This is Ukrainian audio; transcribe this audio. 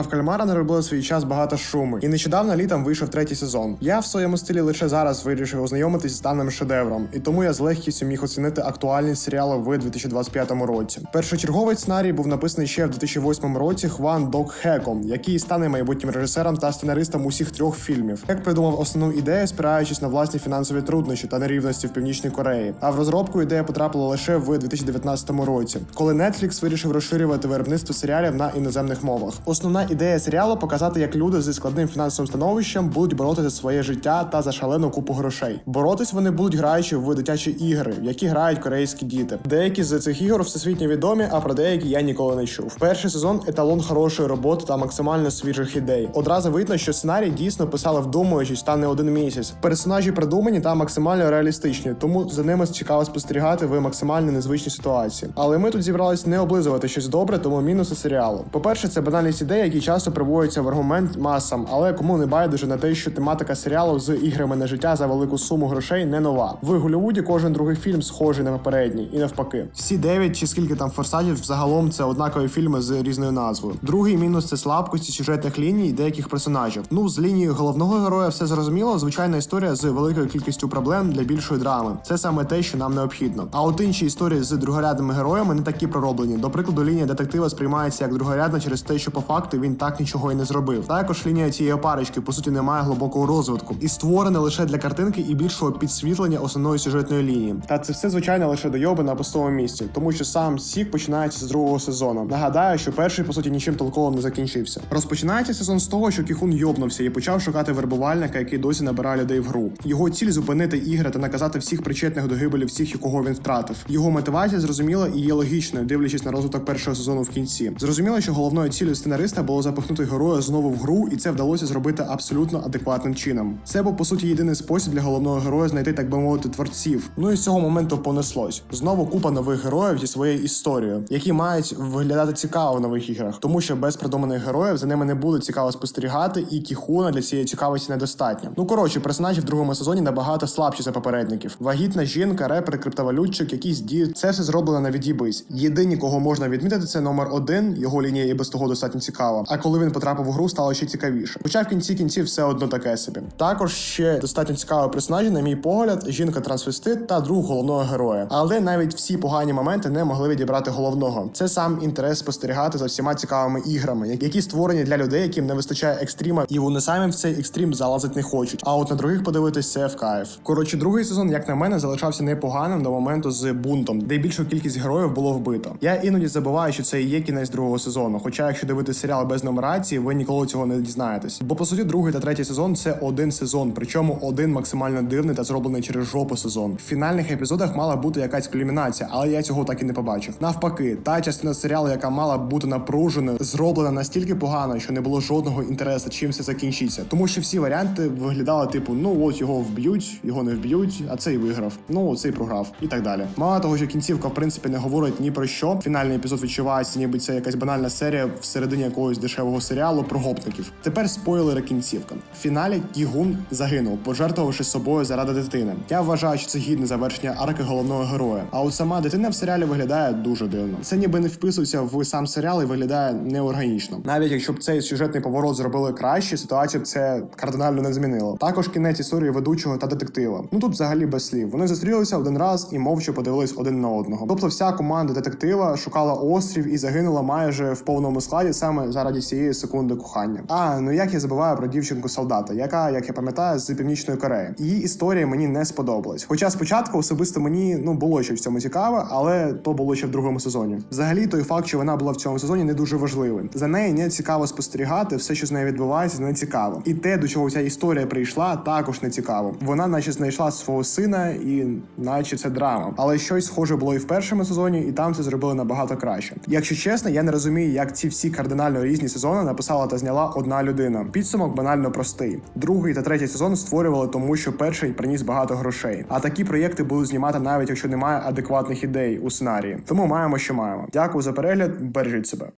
в кальмара наробили свій час багато шуму, і нещодавно літом вийшов третій сезон. Я в своєму стилі лише зараз вирішив ознайомитись з даним шедевром, і тому я з легкістю міг оцінити актуальність серіалу в 2025 році. Першочерговий сценарій був написаний ще в 2008 році Хван Док Хеком, який стане майбутнім режисером та сценаристом усіх трьох фільмів. Як придумав основну ідею, спираючись на власні фінансові труднощі та нерівності в північній Кореї. А в розробку ідея потрапила лише в 2019 році, коли Netflix вирішив розширювати виробництво серіалів на іноземних мовах. Основна ідея серіалу показати, як люди зі складним фінансовим становищем будуть боротися за своє життя та за шалену купу грошей. Боротись вони будуть граючи в дитячі ігри, в які грають корейські діти. Деякі з цих ігор всесвітньо відомі, а про деякі я ніколи не чув. Перший сезон еталон хорошої роботи та максимально свіжих ідей. Одразу видно, що сценарій дійсно писали вдумуючись та не один місяць. Персонажі придумані та максимально реалістичні, тому за ними цікаво спостерігати в максимально незвичній ситуації. Але ми тут зібрались не облизувати щось добре, тому мінуси серіалу. По-перше, це банальність ідей, які часто приводяться в аргумент масам, але кому не байдуже на те, що тематика серіалу з іграми на життя за велику суму грошей не нова. В Голлівуді кожен другий фільм схожий на попередній, і навпаки. Всі дев'ять чи скільки там форсажів загалом це однакові фільми з різною назвою. Другий мінус це слабкості сюжетних ліній деяких персонажів. Ну з лінією головного героя все зрозуміло. Звичайна історія з великою кількістю проблем для більшої драми. Це саме те, що нам необхідно. А от інші історії з другорядними героями не такі пророблені. До прикладу, лінія детектива сприймається як другорядна через те, що по факту він так нічого і не зробив. Також лінія цієї парочки по суті не має глибокого розвитку і створене лише для картинки і більшого підсвітлення основної сюжетної лінії. Та це все звичайно лише дойоби на пустому місці, тому що сам сік починається з другого сезону. Нагадаю, що перший по суті нічим толковим не закінчився. Розпочинається сезон з того, що Кіхун йобнувся і почав шукати вербувальника, який досі набирає людей в гру. Його ціль зупинити ігри та наказати всіх причетних до гибелі всіх, кого він втратив. Його мотивація зрозуміла і є логічною, дивлячись на розвиток першого сезону в кінці. Зрозуміло, що головною цілею сценариста було запихнути героя знову в гру, і це вдалося зробити абсолютно адекватним чином. Це був по суті єдиний спосіб для головного героя знайти, так би мовити, творців. Ну і з цього моменту понеслось. Знову купа нових героїв зі своєю історією, які мають виглядати цікаво в нових іграх, тому що без придуманих героїв за ними не буде цікаво спостерігати, і кіхуна для цієї цікавості недостатньо. Ну коротше, персонажі в другому сезоні набагато слабші за попередників. Вагітна жінка, репер, криптовалютчик, якісь дії. Це все зроблено на відібись. Єдині, кого можна відмітити, це номер один. Його лінія і без того достатньо цікава. А коли він потрапив у гру, стало ще цікавіше. Хоча в кінці кінців все одно таке собі. Також ще достатньо цікаві персонажі, на мій погляд, жінка трансвестит та друг головного героя. Але навіть всі погані моменти не могли відібрати головного. Це сам інтерес спостерігати за всіма цікавими іграми, які створені для людей, яким не вистачає екстріма, і вони самі в цей екстрім залазити не хочуть. А от на других подивитись це в кайф. Коротше, другий сезон, як на мене, залишався непоганим до моменту з бунтом, де більшу кількість героїв було вбито. Я іноді забуваю, що це і є кінець другого сезону. Хоча, якщо дивитися серіал без нумерації, ви ніколи цього не дізнаєтесь. Бо по суті, другий та третій сезон це один сезон, причому один максимально дивний та зроблений через жопу сезон. В фінальних епізодах мала бути якась кульмінація, але я цього так і не побачив. Навпаки, та частина серіалу, яка мала бути напруженою, зроблена настільки погано, що не було жодного інтересу, чим все закінчиться. Тому що всі варіанти виглядали типу: ну от його вб'ють, його не вб'ють, а цей виграв. Ну цей програв і так далі. Мало того, що кінцівка в принципі не говорить ні про що. Фінальний епізод відчувається, ніби це якась банальна серія всередині якогось дешевого серіалу про гопників. Тепер спойлери кінцівка. В фіналі Кігун загинув, пожертвувавши собою заради дитини. Я вважаю, що це гідне завершення арки головного героя. А от сама дитина в серіалі виглядає дуже дивно. Це ніби не вписується в сам серіал і виглядає неорганічно. Навіть якщо б цей сюжетний поворот зробили краще, ситуацію б це кардинально не змінило. Також кінець історії ведучого та детектива. Ну тут взагалі без слів. Вони зустрілися один раз і мовча подивились один на одного. Тобто, вся команда детектива шукала острів і загинула майже в повному складі саме заради цієї секунди кохання. А ну як я забуваю про дівчинку солдата, яка, як я пам'ятаю, з північної Кореї. Її історія мені не сподобалась. Хоча спочатку особисто мені ну було ще в цьому цікаве, але то було ще в другому сезоні. Взагалі, той факт, що вона була в цьому сезоні, не дуже важливий. За нею не цікаво спостерігати, все, що з нею відбувається, не цікаво. І те, до чого ця історія прийшла, також не цікаво. Вона, наче, знайшла свого сина, і наче це драма. Але щось схоже було і в першому сезоні, і там це зробили набагато краще. Якщо чесно, я не розумію, як ці всі кардинально різні сезони написала та зняла одна людина. Підсумок банально простий. Другий та третій сезон створювали, тому що перший приніс багато грошей. А такі проєкти будуть знімати навіть якщо немає адекватних ідей у сценарії. Тому маємо, що маємо. Дякую за перегляд. Бережіть себе.